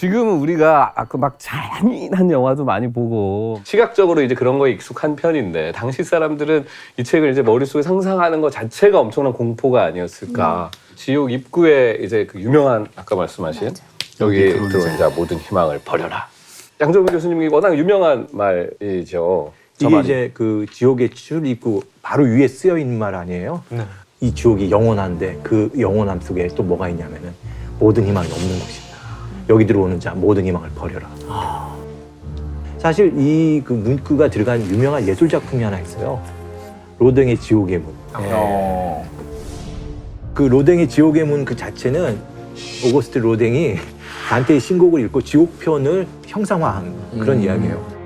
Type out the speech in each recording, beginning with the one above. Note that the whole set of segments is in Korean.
지금은 우리가 아까 막 잔인한 영화도 많이 보고 시각적으로 이제 그런 거에 익숙한 편인데 당시 사람들은 이 책을 이제 머릿속에 상상하는 것 자체가 엄청난 공포가 아니었을까. 지옥 입구에 이제 그 유명한 아까 말씀하신 여기 들어온 자 모든 희망을 버려라. 양정민 교수님이 워낙 유명한 말이죠. 저 이게 말이. 이제 그 지옥의 출입구 바로 위에 쓰여 있는 말 아니에요? 네. 이 지옥이 영원한데 그 영원함 속에 또 뭐가 있냐면은 모든 희망이 없는 곳이다. 여기 들어오는 자 모든 희망을 버려라. 사실 이 그 문구가 들어간 유명한 예술 작품이 하나 있어요. 로댕의 지옥의 문. 어. 그 로댕의 지옥의 문 그 자체는 오거스트 로댕이 단테의 신곡을 읽고 지옥편을 형상화한 그런 음. 이야기예요.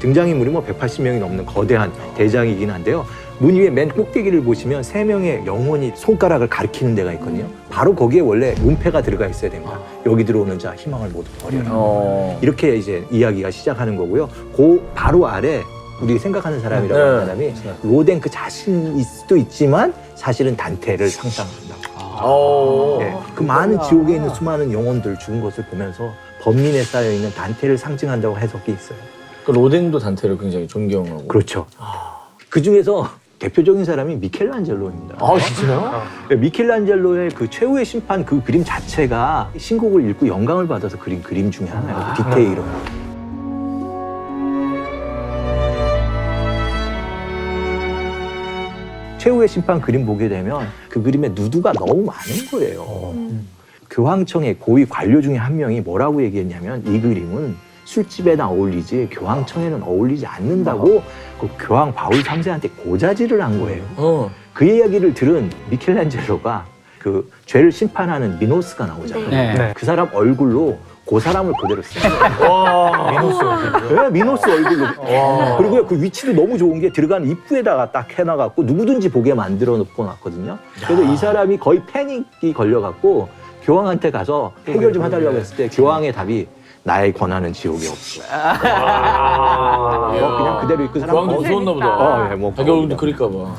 등장인물이 뭐 180명이 넘는 거대한 대장이긴 한데요. 문 위에 맨 꼭대기를 보시면 세 명의 영혼이 손가락을 가리키는 데가 있거든요. 바로 거기에 원래 문패가 들어가 있어야 됩니다. 여기 들어오는 자 희망을 모두 버려라. 어. 이렇게 이제 이야기가 시작하는 거고요. 그 바로 아래 우리 생각하는 사람이라고 네. 하는 사람이 로댕 그 자신일 수도 있지만 사실은 단테를 상상한다. 어. 예, 그 많은 지옥에 있는 수많은 영혼들 죽은 것을 보면서 범민에 쌓여 있는 단테를 상징한다고 해석이 있어요. 그 로댕도 단테를 굉장히 존경하고. 그렇죠. 그 중에서 대표적인 사람이 미켈란젤로입니다. 아 진짜요? 예, 미켈란젤로의 그 최후의 심판 그 그림 자체가 신곡을 읽고 영감을 받아서 그린 그림 중에 하나예요. 그 디테일은. 최후의 심판 그림 보게 되면 그 그림에 누드가 너무 많은 거예요. 교황청의 고위 관료 중에 한 명이 뭐라고 얘기했냐면 이 그림은 술집에나 어울리지 교황청에는 어울리지 않는다고 그 교황 바울 3세한테 고자질을 한 거예요. 어. 그 이야기를 들은 미켈란젤로가 그 죄를 심판하는 미노스가 나오잖아요. 네. 그 사람 얼굴로 그 사람을 그대로 쓴 거예요. 미노스. 네, 미노스 얼굴로. 그리고 그 위치도 너무 좋은 게 들어간 입구에다가 딱 해놔갖고 누구든지 보게 만들어 놓고 놨거든요. 그래서 이 사람이 거의 패닉이 걸려갖고 교황한테 가서 해결 좀 해달라고 했을 때 교황의 답이 나의 권한은 지옥에 없어. 뭐 그냥 그대로 있고 사람 교황도 무서웠나 보다. 어, 예, 뭐 자격도 그릴까 봐.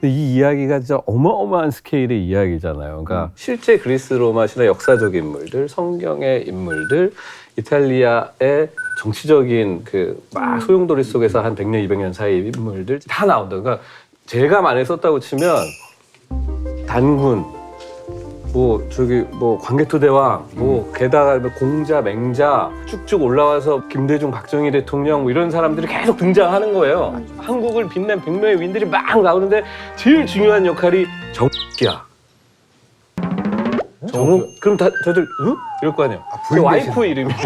근데 이 이야기가 진짜 어마어마한 스케일의 이야기잖아요. 그러니까 실제 그리스 로마 신의 역사적 인물들, 성경의 인물들, 이탈리아의 정치적인 그 막 소용돌이 속에서 한 100년, 200년 사이의 인물들 다 나온다. 그러니까 제가 많이 썼다고 치면 단군, 뭐 저기 뭐 대왕, 뭐 게다가 뭐 공자, 맹자 쭉쭉 올라와서 김대중, 박정희 대통령 뭐 이런 사람들이 계속 등장하는 거예요. 한국을 빛낸 백명의 윈들이 막 나오는데 제일 중요한 역할이 정이야. 정욱? 그럼 다 저들 응? 이럴 거 아니에요. 제 부인 와이프 이름이에요.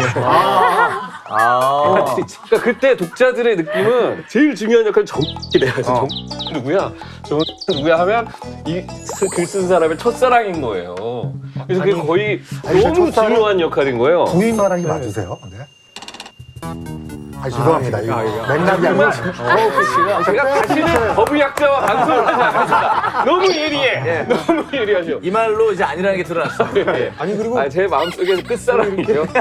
아. 그러니까 그때 독자들의 느낌은 제일 중요한 역할 정이래요. 정 누구야? 정 누구야 하면 이 글 쓴 사람의 첫사랑인 거예요. 그래서 그게 거의 아니, 너무 첫사랑- 중요한 역할인 거예요. 부인 사랑이 맞으세요? 네. 아 죄송합니다. 이거 맥락이 안 맞죠. 제가 다시는 법의학자와 방송을 하지 않겠습니다. 너무 예리해. 너무 예리하죠. 이 말로 이제 아니라는 게 드러났어. 아니 그리고 아, 제 마음속에는 끝사랑이에요.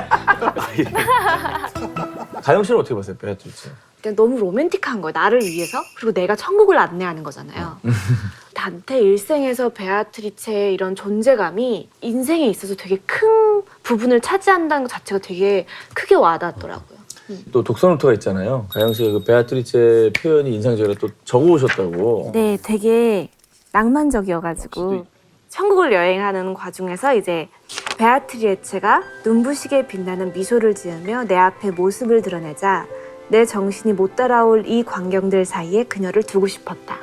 가영 씨는 어떻게 봤어요, 베아트리체? 그냥 너무 로맨틱한 거예요. 나를 위해서. 그리고 내가 천국을 안내하는 거잖아요. 단테 일생에서 베아트리체의 이런 존재감이 인생에 있어서 되게 큰 부분을 차지한다는 것 자체가 되게 크게 와닿았더라고요. 또 독서노트가 있잖아요. 가영 씨가 그 베아트리체 표현이 인상적이라 또 적어오셨다고. 네, 되게 낭만적이어가지고 천국을 여행하는 과정에서 이제 베아트리체가 눈부시게 빛나는 미소를 지으며 내 앞에 모습을 드러내자 내 정신이 못 따라올 이 광경들 사이에 그녀를 두고 싶었다.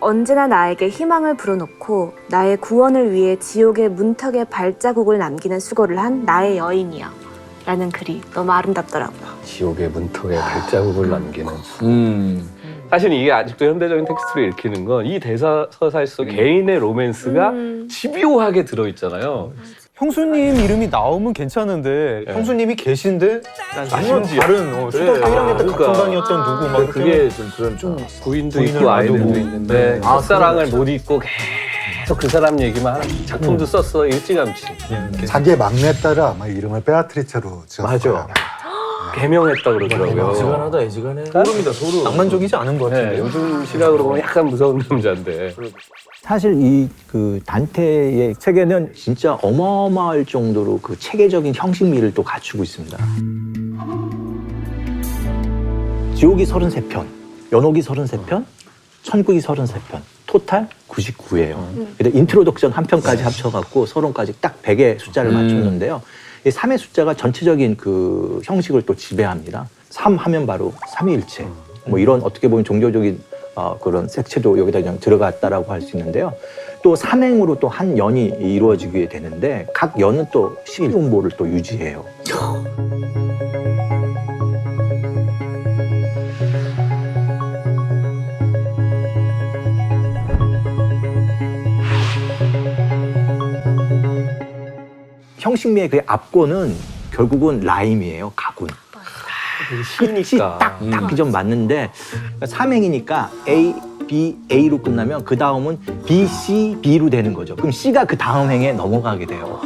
언제나 나에게 희망을 불어넣고 나의 구원을 위해 지옥의 문턱에 발자국을 남기는 수고를 한 나의 여인이여. 라는 글이 너무 아름답더라고요. 지옥의 문턱에 발자국을 남기는. 음. 사실 이게 아직도 현대적인 텍스트로 읽히는 건 이 대사 서사 속 개인의 로맨스가 음. 집요하게 들어있잖아요. 형수님 이름이 나오면 괜찮은데 네. 형수님이 계신데 아니면 심지어. 다른 어, 그래. 초등학교 1학년 때 그러니까. 같은 반이었던 누구 막 그게 좀 그런 좀. 부인도 부인을 있고 아이들도. 있는데 아, 첫사랑을 못 잊고 계속 그 사람 얘기만 하는 음. 작품도 썼어 일찌감치. 자기의 막내딸을 아마 이름을 베아트리체로 지었어요. 맞아. 개명했다 그러더라고요. 애지간하다 애지간해. 소름이다 소름. 낭만적이지 않은 것 같은데. 네, 요즘 시각으로 보면 약간 무서운 남자인데. 사실 이 그 단테의 세계는 진짜 어마어마할 정도로 그 체계적인 형식미를 또 갖추고 있습니다. 지옥이 33편, 연옥이 33편, 천국이 33편, 토탈 99예요. 근데 인트로덕션 한 편까지 합쳐갖고 서론까지 딱 100의 숫자를 맞췄는데요. 이 3의 숫자가 전체적인 그 형식을 또 지배합니다. 3 하면 바로 삼위일체. 뭐 이런 어떻게 보면 종교적인 어, 그런 색채도 여기다 그냥 들어갔다라고 할 수 있는데요. 또 삼행으로 또 한 연이 이루어지게 되는데 각 연은 또 11음보를 또 유지해요. 형식미의 그 앞권은 결국은 라임이에요. 가군. 끝이. 딱딱 좀 맞는데 삼행이니까 A, B, A로 끝나면 그 다음은 B, C, B로 되는 거죠. 그럼 C가 그 다음 행에 넘어가게 돼요.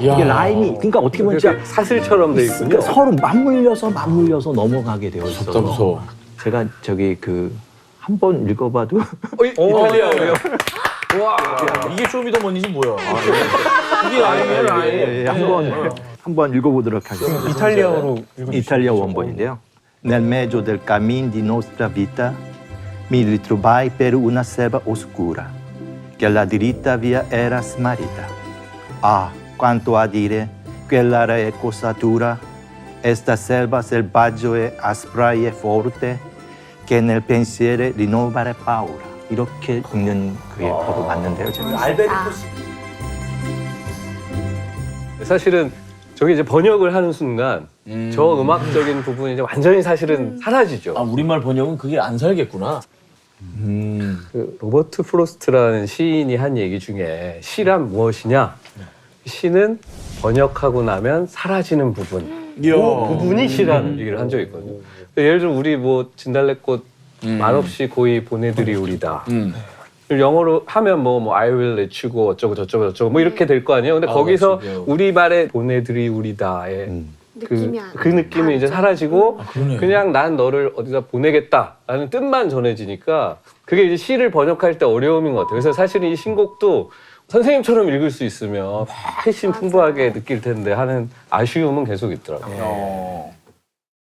이게 라임이 그러니까 어떻게 보면 진짜 사슬처럼 돼 있군요. 그러니까 서로 맞물려서 맞물려서 넘어가게 되어 무섭다 있어서 무서워. 제가 저기 그 한 번 읽어봐도 어, 이탈리아예요. 와. 이게 쇼미더머니지 뭐야? 이게 라임이야 라임. 예, 한번 한번 읽어보도록 하겠습니다. 이탈리아어로 Italia 원본인데요. Nel mezzo del cammin di nostra vita mi ritrovai per una selva oscura, che la diritta via era smarrita. Ah, quanto a dire, quella è cosa dura, esta selva selvaggio e aspra e forte, che nel pensiero rinnovare paura. 이렇게 읽는 그게 바로 맞는데요. 제가. 사실은 저게 이제 번역을 하는 순간 저 음악적인 부분이 이제 완전히 사실은 사라지죠. 아 우리말 번역은 그게 안 살겠구나. 음. 그 로버트 프로스트라는 시인이 한 얘기 중에 시란 무엇이냐? 시는 번역하고 나면 사라지는 부분. 그 부분이 시라는 얘기를 한 적이 있거든요. 예를 들어 우리 뭐 진달래꽃 말없이 고이 보내드리우리다. 음. 영어로 하면 뭐, 뭐 I will let you go 어쩌고 저쩌고 저쩌고 뭐 이렇게 될 거 아니에요. 근데 아, 거기서 맞지. 우리말에 보내드리우리다의 음. 그, 느낌이 안그 느낌이 이제 사라지고 그러네. 그냥 난 너를 어디다 보내겠다라는 뜻만 전해지니까 그게 이제 시를 번역할 때 어려움인 것 같아요. 그래서 사실은 이 신곡도 선생님처럼 읽을 수 있으면 훨씬 풍부하게 느낄 텐데 하는 아쉬움은 계속 있더라고요. 어.